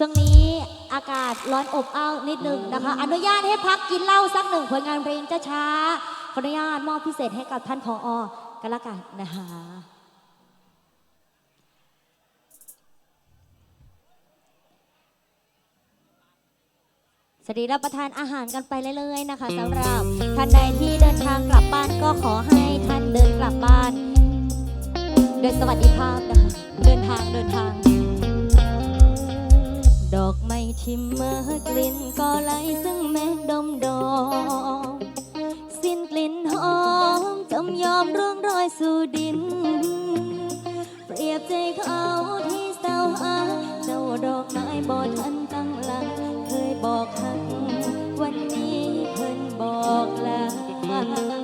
ช่วงนี้อากาศร้อนอบอ้าวนิดนึงนะคะ อนุญาตให้พักกินเหล้าสักหนึ่งผลงานเพลงช้าๆขออนุญาตมอบพิเศษให้กับท่านผออกันละกันนะคะสวัสดีรับประทานอาหารกันไปเรื่อยๆนะคะสำหรับท่านใดที่เดินทางกลับบ้านก็ขอให้ท่านเดินกลับบ้านโดยสวัสดิภาพนะคะเดินทางเดินทาง ดอกไม้ที่เมื่อกลิ่นก็ไหลซึ่งแม่ดมดอกสิ้นกลิ่นหอมจำยอมร่วงรอยสู่ดิน เปรียบใจเขาที่เศร้าหาเจ้าดอกไม้บ่ทันตั้งหลัง เคยบอกหักวันนี้เพิ่นบอกลา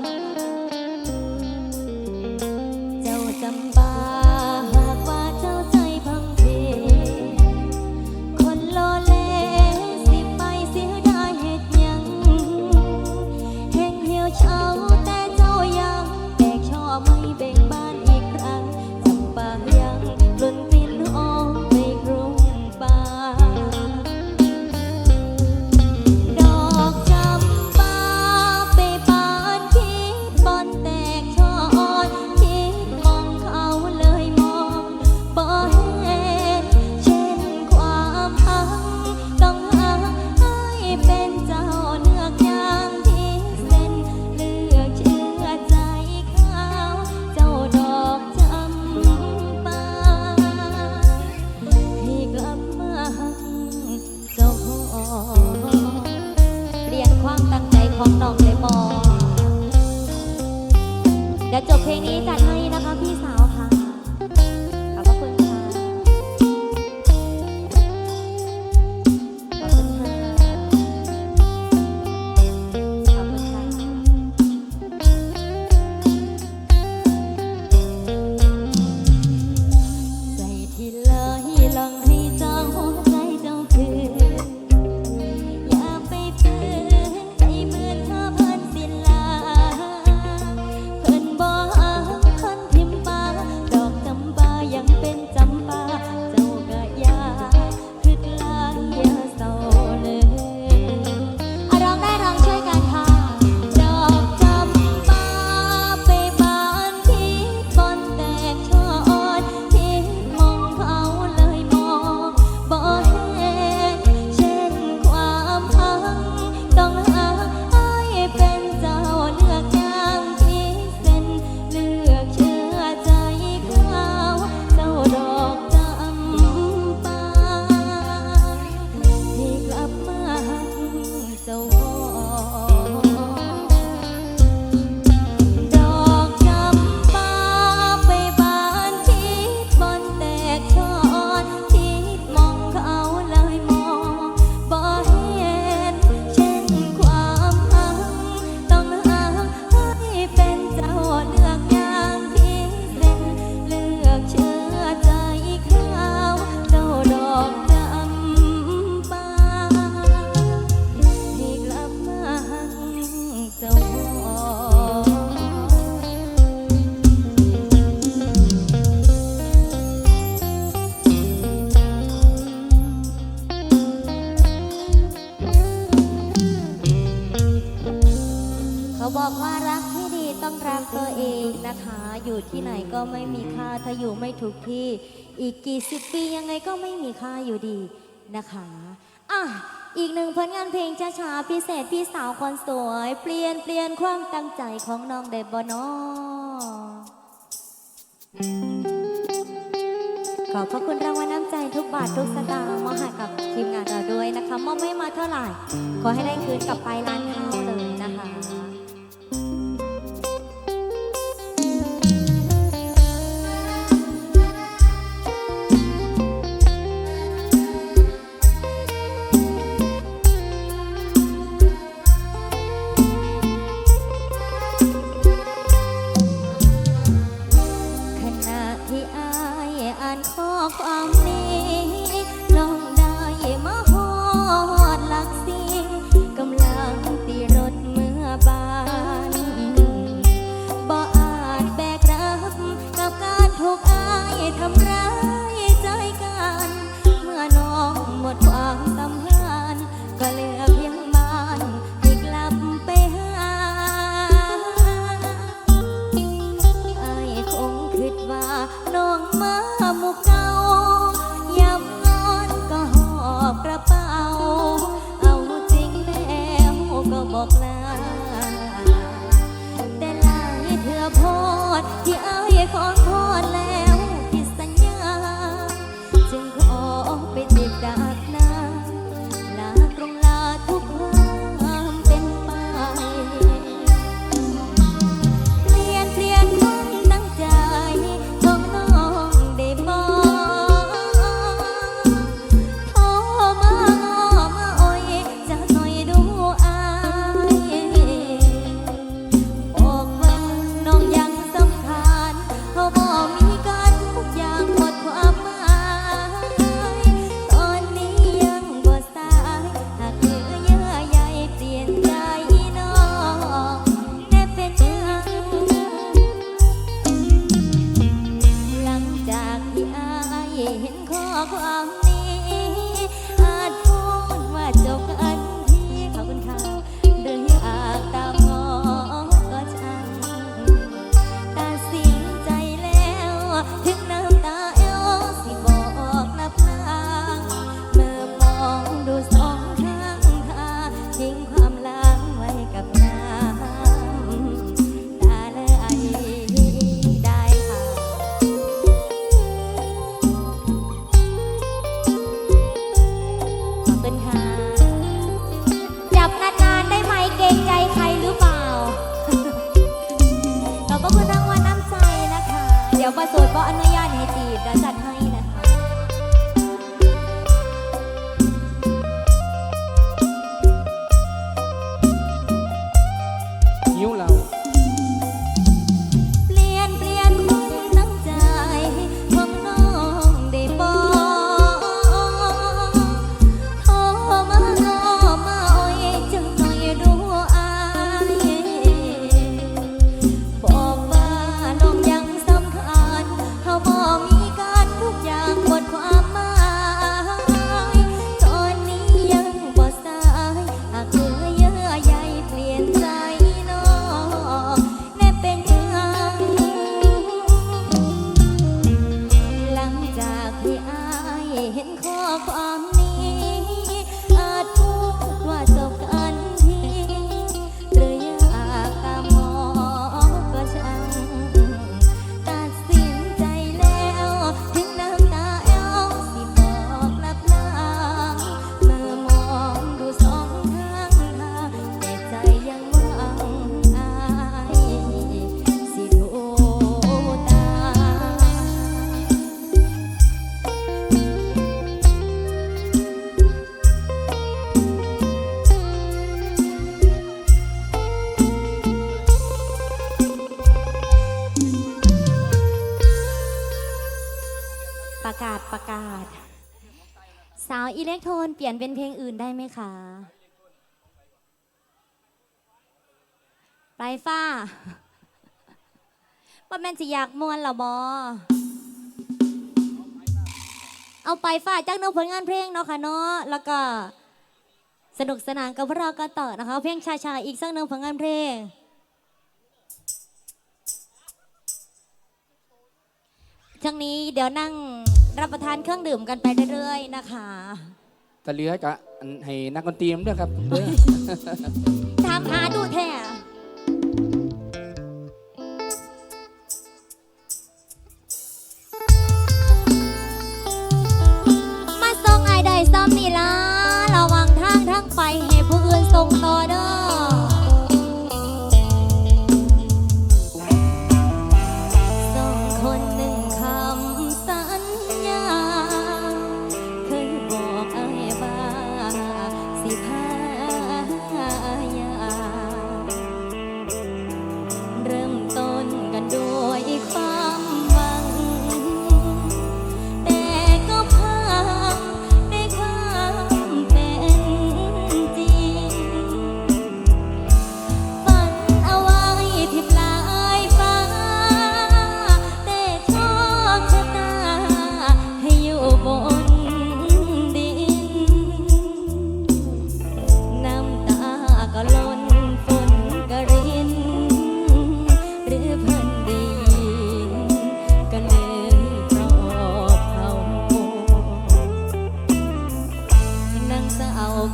เขาบอกว่ารักที่ดีต้องรักตัวเองนะคะ อยู่ที่ไหนก็ไม่มีค่าถ้าอยู่ไม่ถูกที่ อีกกี่สิบปียังไงก็ไม่มีค่าอยู่ดีนะคะอะอีกหนึ่งผลงานเพลงช้าๆพิเศษพี่สาวคนสวย เปลี่ยนเปลี่ยนความตั้งใจของน้องเดบอนอขอบพระคุณรางวัลน้ำใจทุกบาททุกสตางค์มอบให้กับทีมงานเราด้วยนะคะมอบไม่มาเท่าไหร่ ขอให้ได้คืนกลับไปร้านข้าวเลยนะคะ การขอความนี้ลองได้มาหอดหลักสีกำลังตีรถเมื่อบานบ่อาจแบกรับกับการถูกอายทำร้ายใจกัน เมื่อน้องหมดความสำคัญก็เหลือเพียงบานให้กลับไปหาอาคงคิดว่าน้องมา เปลี่ยนเป็นเพลงอื่นได้ไหมคะปลายฟ้าว่าแม่นสิอยากมวนหรอบอเอาไปฟ้าจากหนึงผลงานเพลงเนาะค่ะเนาะแล้วก็สนุกสนานกับพวกเรากันต่อนะคะ เพลงชาๆอีกสักหนึ่งผลงานเพลงช่วงนี้เดี๋ยวนั่งรับประทานเครื่องดื่มกันไปเรื่อยๆนะคะ ตะเลือกะให้นักดนตรีมันด้วยครับเด้อ ถามหาดูแท้มาส่งไอ้ได้ซ้ำนี่ละระวังทางทั้งไปให้ผู้อื่นส่งต่อเด้อสองคน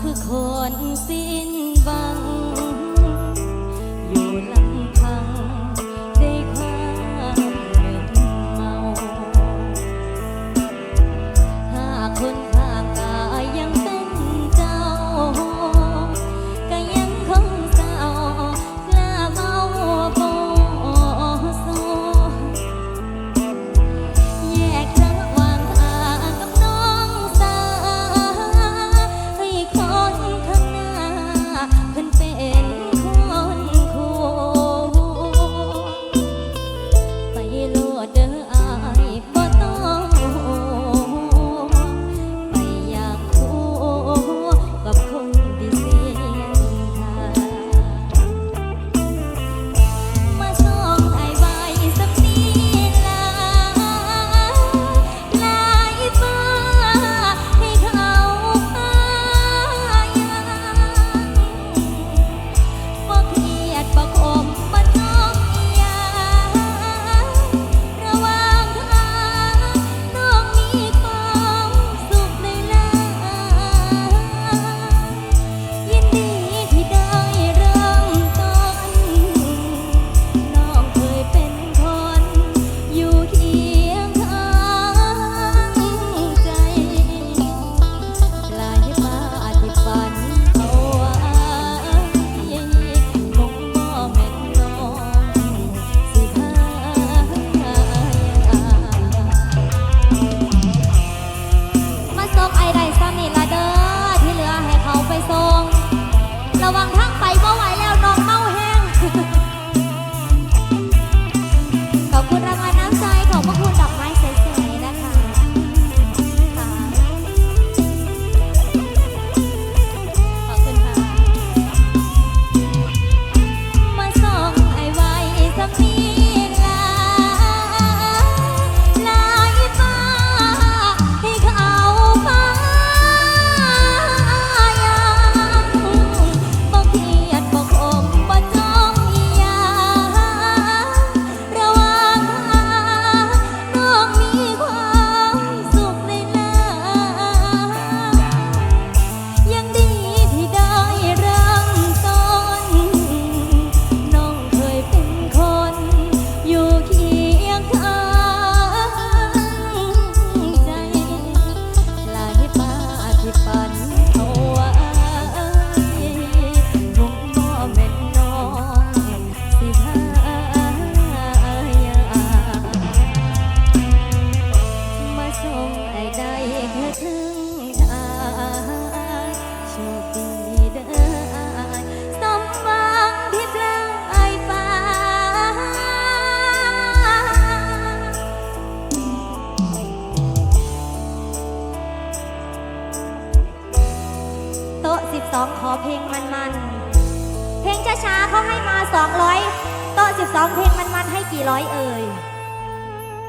คือคนสิ้นหวังอยู่ลำพัง ร้อยเอ่ย